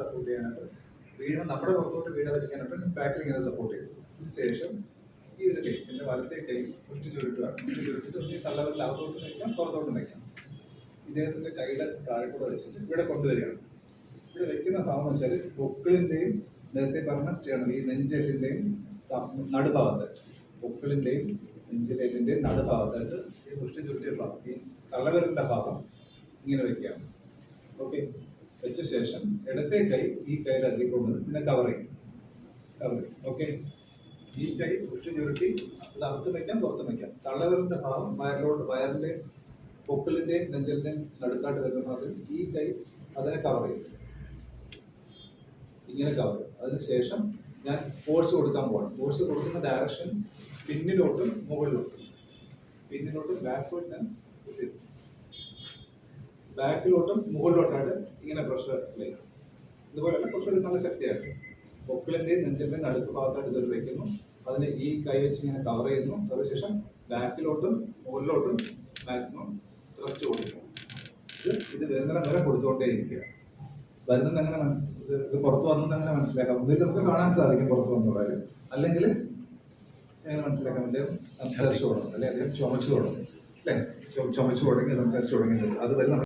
Support ചെയ്യാനായിട്ട്. വീണ് നമ്മുടെ പുറത്തോട്ട് വീഴാതിരിക്കാനായിട്ട് ബാക്കിൽ ഇങ്ങനെ സപ്പോർട്ട് ചെയ്തു. അതിനുശേഷം ഈ ഒരു കൈ എന്റെ വലത്തെ കൈ മുഷ്ടി ചുരുട്ടുകയാണ് മുഷ്ടി ചുരുട്ടിട്ട് തള്ളവരിൽ അകത്തോട്ട് നിൽക്കാം പുറത്തോട്ട് നിൽക്കാം ഇദ്ദേഹത്തിന്റെ കൈയുടെ താഴെ കൂടെ വെച്ചിട്ട് ഇവിടെ കൊണ്ടുവരികയാണ്. ഇവിടെ വെക്കുന്ന ഭാവം എന്ന് വെച്ചാൽ പൊക്കിളിന്റെയും നേരത്തെ പറഞ്ഞ സ്റ്റേണം ഈ നെഞ്ചെല്ലിന്റെയും നടുഭാഗത്ത്. പൊക്കിളിന്റെയും നെഞ്ചെല്ലിന്റെയും നടുഭാഗത്തായിട്ട് ഈ മുഷ്ടി ചുരുട്ടിയ ഭാഗം ഈ തള്ളവരിന്റെ ഭാഗം ഇങ്ങനെ വെക്കാം ഓക്കെ വെച്ച ശേഷം ഇടത്തെ കൈ ഈ കൈ കൊണ്ടുവന്ന് പിന്നെ കവർ ചെയ്യും. കവർ ചെയ്യും. ഓക്കെ ഈ കൈ മുഷ്ടി ചുരുട്ടി അത് അകത്ത് വയ്ക്കാം പുറത്ത് വയ്ക്കാം തള്ളവരിന്റെ ഭാഗം വയറിലോട്ട് വയറിന്റെ പൊക്കിളിന്റെയും നെഞ്ചലിന്റെയും നടുക്കാട്ട് വരുന്ന ഭാഗത്ത് ഈ കൈ അതിനെ കവർ ചെയ്യും. ഇങ്ങനെ കവർ ചെയ്യും. അതിനുശേഷം ഞാൻ ഫോഴ്സ് കൊടുക്കാൻ പോകണം ഫോഴ്സ് കൊടുക്കുന്ന ഡയറക്ഷൻ പിന്നിലോട്ടും മുകളിലോട്ടും. പിന്നിലോട്ടും ബാക്ക്വേർഡ്സ് ആൻഡ് ബാക്കിലോട്ടും മുകളിലോട്ടായിട്ട് ഇങ്ങനെ പ്രഷർ ക്ലീം ഇതുപോലെ തന്നെ കുറച്ചുകൂടി നല്ല ശക്തിയായിട്ട്. പൊക്കിളിന്റെയും നെഞ്ചിന്റെയും നടുക്ക് ഭാഗത്തായിട്ട് ഇതൊരു വെക്കുന്നു. അതിന് ഈ കൈ വെച്ച് ഇങ്ങനെ കവർ ചെയ്യുന്നു. അതിനുശേഷം ബാക്കിലോട്ടും മുകളിലോട്ടും മാക്സിമം ത്രസ്റ്റ് കൊടുക്കുന്നു. ഇത് ഇത് നിരന്തരം വരെ കൊടുത്തുകൊണ്ടേ ഇരിക്കുക വരുന്നത് എങ്ങനെ ഇത് പുറത്ത് വന്നത് എങ്ങനെ മനസ്സിലാക്കാം? ഇത് നമുക്ക് കാണാൻ സാധിക്കും പുറത്ത് വന്നുള്ളത് അല്ലെങ്കിൽ എങ്ങനെ മനസ്സിലാക്കാൻ പറ്റും സംസാരിച്ചു തുടങ്ങും. അല്ലെ? അല്ലെങ്കിൽ ചുമച്ചു തുടങ്ങും. അല്ലെ? ചുമച്ചു തുടങ്ങി സംസാരിച്ചു തുടങ്ങി. അത് വരുന്ന